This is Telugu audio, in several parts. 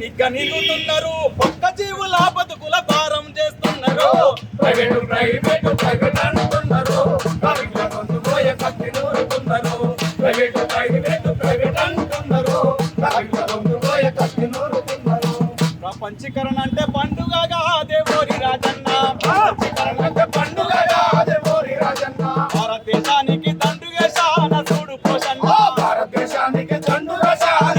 నిగనిగుతున్నారు పక్క జీవుల బతుకుల భారం చేస్తున్నారు. Private private private. పంచీకరణ అంటే పండుగగా దేవోరి రాజన్న. పంచీకరణ అంటే పండుగగా దేవోరి రాజన్న. భారతదేశానికి దండుగా శాన చూడు పోషన్న. భారతదేశానికి దండుగా శాన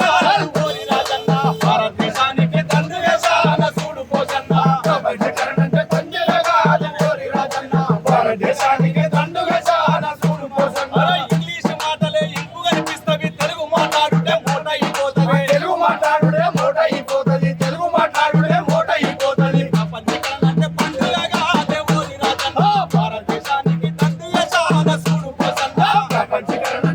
punch you got a